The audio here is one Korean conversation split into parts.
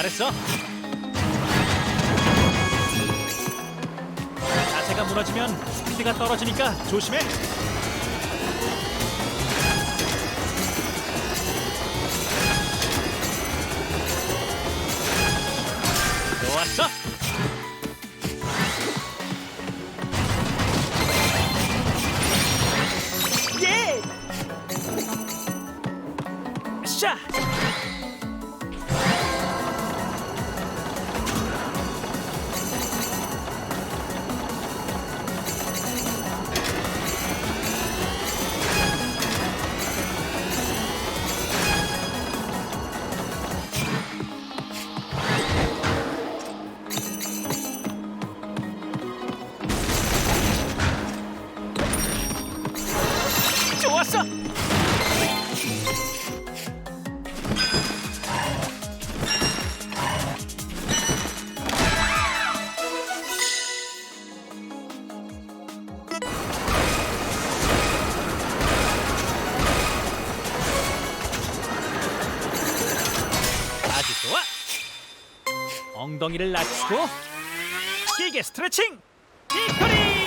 잘했어. 자세가 무너지면 스피드가 떨어지니까 조심해. 엉덩이를 낮추고 길게 스트레칭. 히퍼리.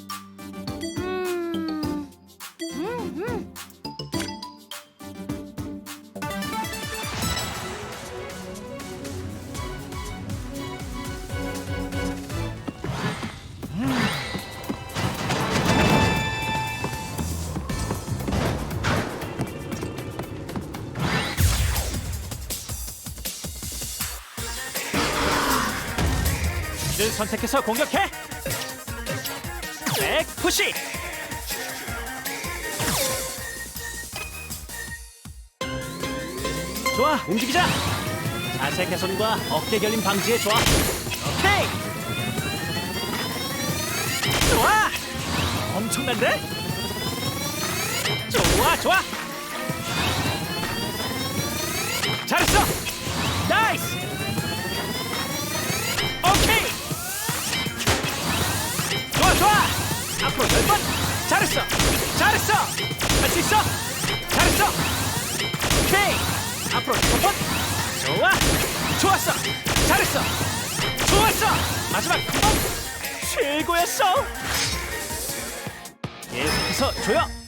선택해서 공격해. 백 푸시. 좋아, 움직이자. 자세 개선과 어깨 결림 방지에 좋아. 오케이. 좋아. 엄청난데? 좋아, 좋아. 잘했어. 나이스. 앞으로 열번 잘했어. 잘했어. 할 수 있어. 잘했어. 오케이. 앞으로 다섯 번. 좋아. 좋았어. 잘했어. 좋았어. 마지막 한번. 최고였어 계속해서 조여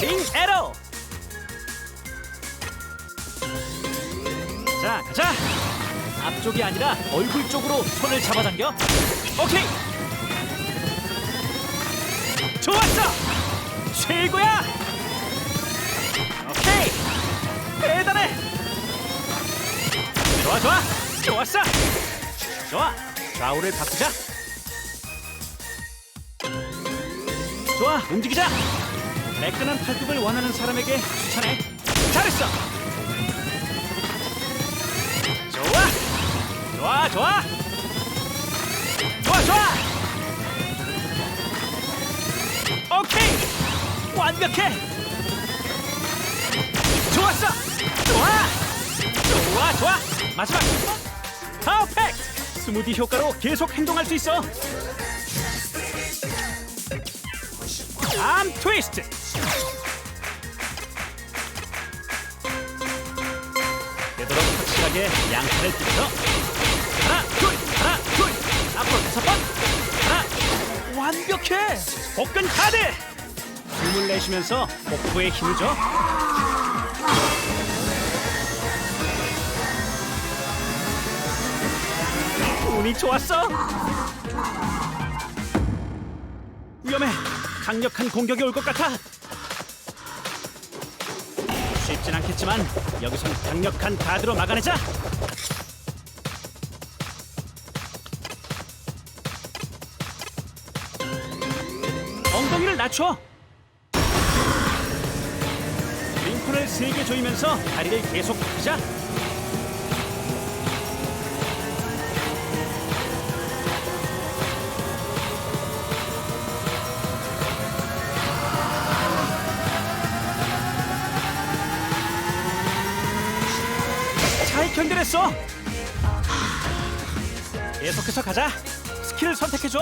빙 에러. 자 가자. 앞쪽이 아니라 얼굴 쪽으로 손을 잡아당겨. 오케이. 좋았어. 최고야. 오케이. 대단해. 좋아 좋아. 좋았어. 좋아. 좌우를 바꾸자. 좋아 움직이자 매끈한 팔뚝을 원하는 사람에게 추천해. 잘했어. 좋아. 좋아, 좋아. 좋아, 좋아. 오케이. 완벽해. 좋았어. 좋아. 좋아, 좋아. 마지막. 퍼펙트. 스무디 효과로 계속 행동할 수 있어. 암 트위스트. 확실하게 양팔을 뜯어서 하나 둘 하나 둘. 앞으로 다섯 번. 하나. 완벽해! 복근 카드! 숨을 내쉬면서 복부에 힘을 줘. 운이 좋았어. 위험해. 강력한 공격이 올 것 같아 않겠지만 여기선 강력한 카드로 막아내자. 엉덩이를 낮춰. 링콘을 세게 조이면서 다리를 계속 펴자. 완성됐어. 계속해서 가자. 스킬을 선택해줘.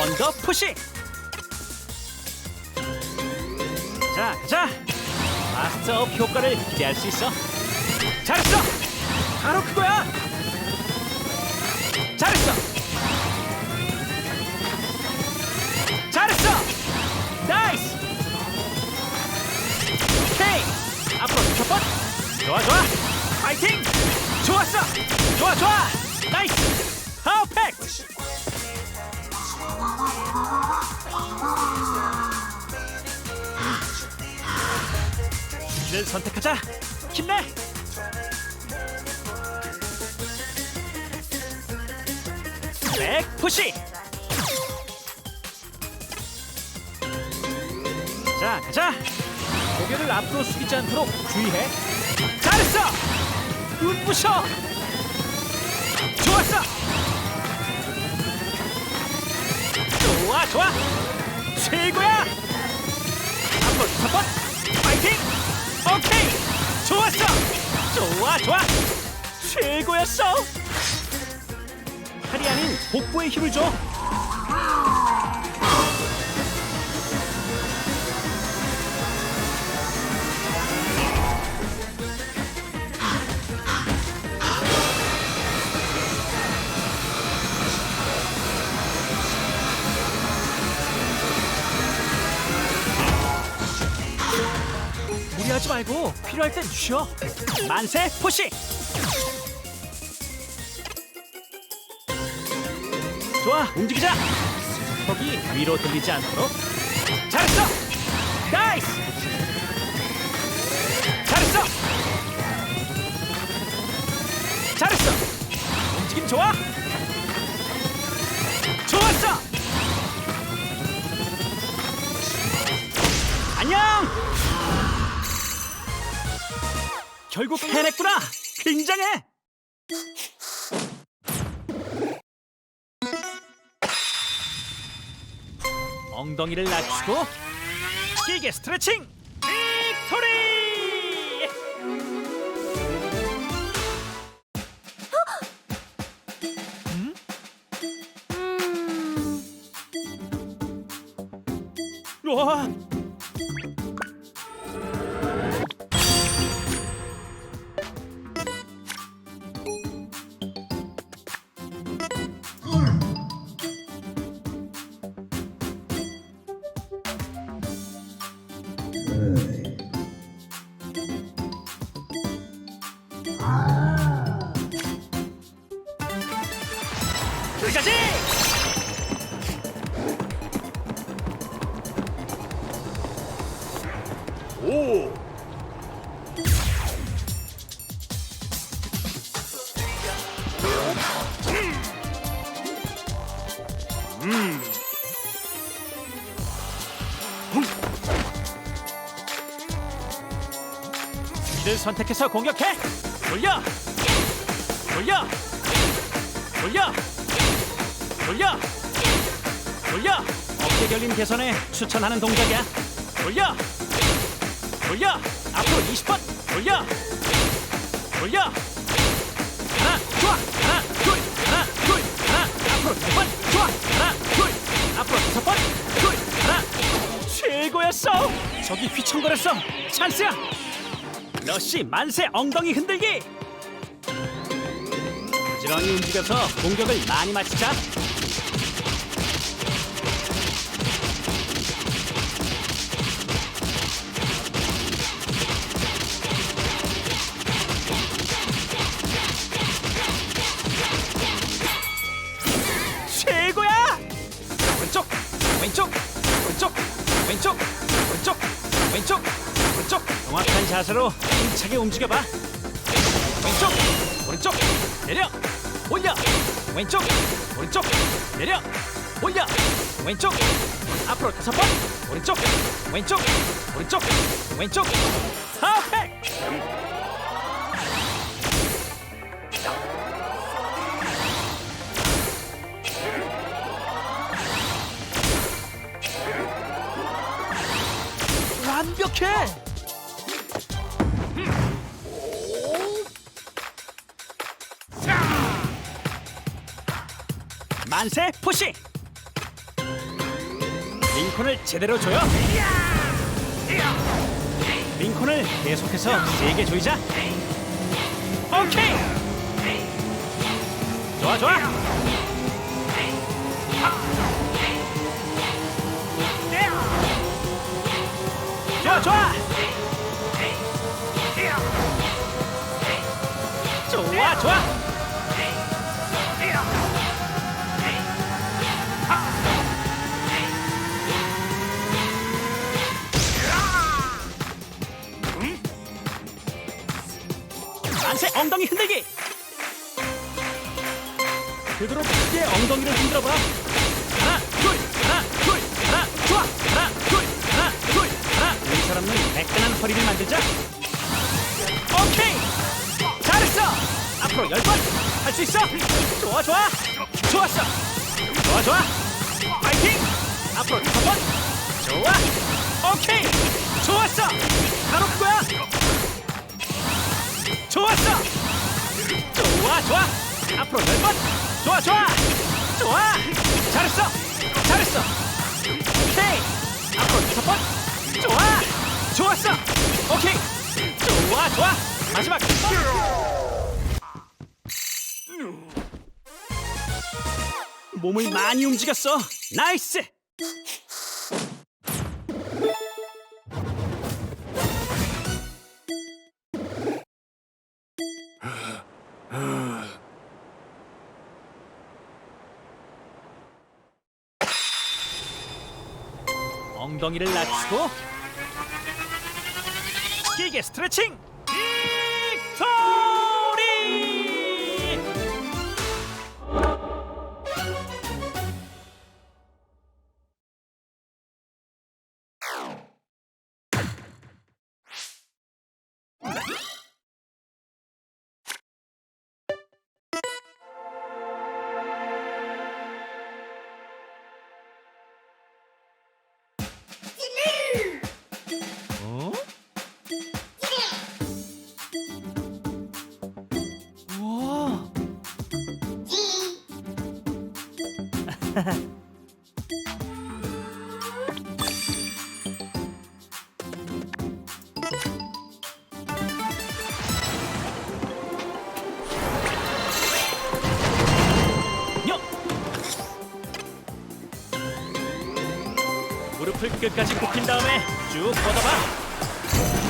언더 푸시. 자, 가자. 마스터 업 효과를 기대할 수 있어. 잘했어. 바로 그거야. 잘했어. 잘했어. 좋아, 좋아. 파이팅. 좋았어. 좋아, 좋아. 나이스. 퍼펙트. 길을 선택하자. 힘내. 백 푸시. 자, 가자. 고개를 앞으로 숙이지 않도록 주의해. 잘했어. 눈부셔. 좋았어. 좋아, 좋아. 최고야. 앞으로 다섯 번. 파이팅. 오케이. 좋았어. 좋아, 좋아. 최고였어. 팔이 아닌 복부에 힘을 줘. 무리하지 말고 필요할 땐 쉬어. 만세 푸시. 좋아, 움직이자. 거기 위로 들리지 않도록. 잘했어. 나이스. 잘했어. 잘했어. 움직임 좋아. 좋았어. 안녕. 결국 해냈구나. 굉장해. 엉덩이를 낮추고 길게 스트레칭. 빅토리. 이를 선택해서 공격해. 돌려. 돌려. 돌려. 돌려. 돌려. 어깨 결림 개선에 추천하는 동작이야. 돌려. 돌려 앞으로 20번 돌려 돌려 하나 좋아 하나 둘 하나 둘 하나 앞으로 두번 좋아 하나 둘 앞으로 다섯 번둘 하나 최고였어 저기 휘청거렸어 찬스야 러쉬 만세 엉덩이 흔들기 부지런히 움직여서 공격을 많이 맞추자 최고야! 왼쪽, 왼쪽, 왼쪽, 왼쪽, 왼쪽, 왼쪽, 왼쪽. 정확한 자세로 힘차게 움직여봐. 왼쪽, 오른쪽, 내려, 올려. 왼쪽, 오른쪽, 내려, 올려. 왼쪽, 앞으로 다섯 번. 오른쪽, 왼쪽, 오른쪽, 왼쪽. 퍼펙트! 완벽해. 만세 푸시. 링콘을 제대로 줘요. 링콘을 계속해서 세게 조이자. 오케이. 좋아 좋아. 좋아 좋아. 좋아 좋아 만세 엉덩이 흔들기. 되도록 크게 엉덩이를 흔들어봐 하나 둘 하나 둘 하나 좋아. 하나 둘 하나 둘 하나. 의사 없는 매끈한 허리를 만들자. 오케이. 잘했어. 앞으로 열 번. 할 수 있어. 좋아 좋아. 좋았어. 좋아 좋아. 파이팅. 앞으로 다섯 번. 좋아. 오케이. 좋았어 다섯 번. 좋아. 좋았어. 오케이. 좋아 좋아. 마지막. 몸을 많이 움직였어. 나이스 엉덩이를 낮추고 길게 스트레칭 무릎을 끝까지 굽힌 다음에 쭉 뻗어봐.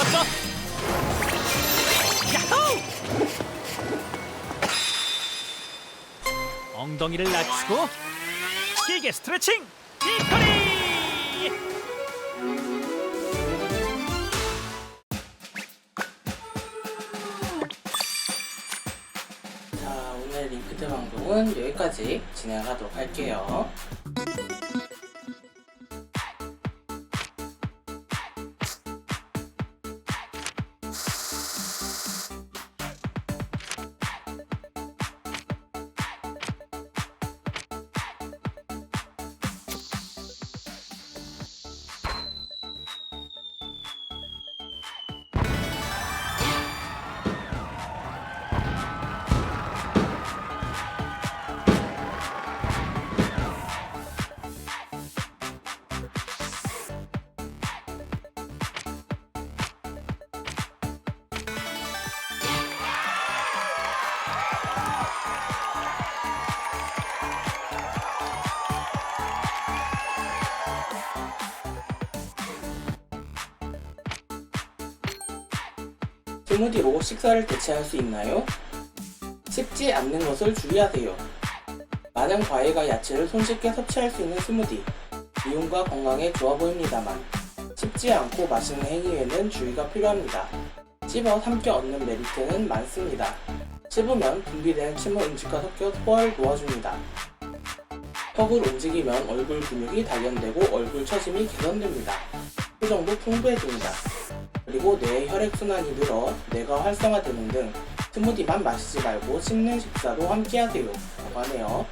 좋았어. 야호! 엉덩이를 낮추고 길게 스트레칭 빅토리 자, 오늘 링크드 방송은 여기까지 진행하도록 할게요. 스무디로 식사를 대체할 수 있나요? 씹지 않는 것을 주의하세요. 많은 과일과 야채를 손쉽게 섭취할 수 있는 스무디. 미용과 건강에 좋아 보입니다만 씹지 않고 마시는 행위에는 주의가 필요합니다. 씹어 삼켜 얻는 메리트는 많습니다. 씹으면 분비된 침을 음식과 섞여 소화를 도와줍니다. 턱을 움직이면 얼굴 근육이 단련되고 얼굴 처짐이 개선됩니다. 표정도 풍부해집니다. 그리고 뇌의 혈액순환이 늘어 뇌가 활성화되는 등 스무디만 마시지 말고 씹는 식사도 함께 하세요. 라고 하네요.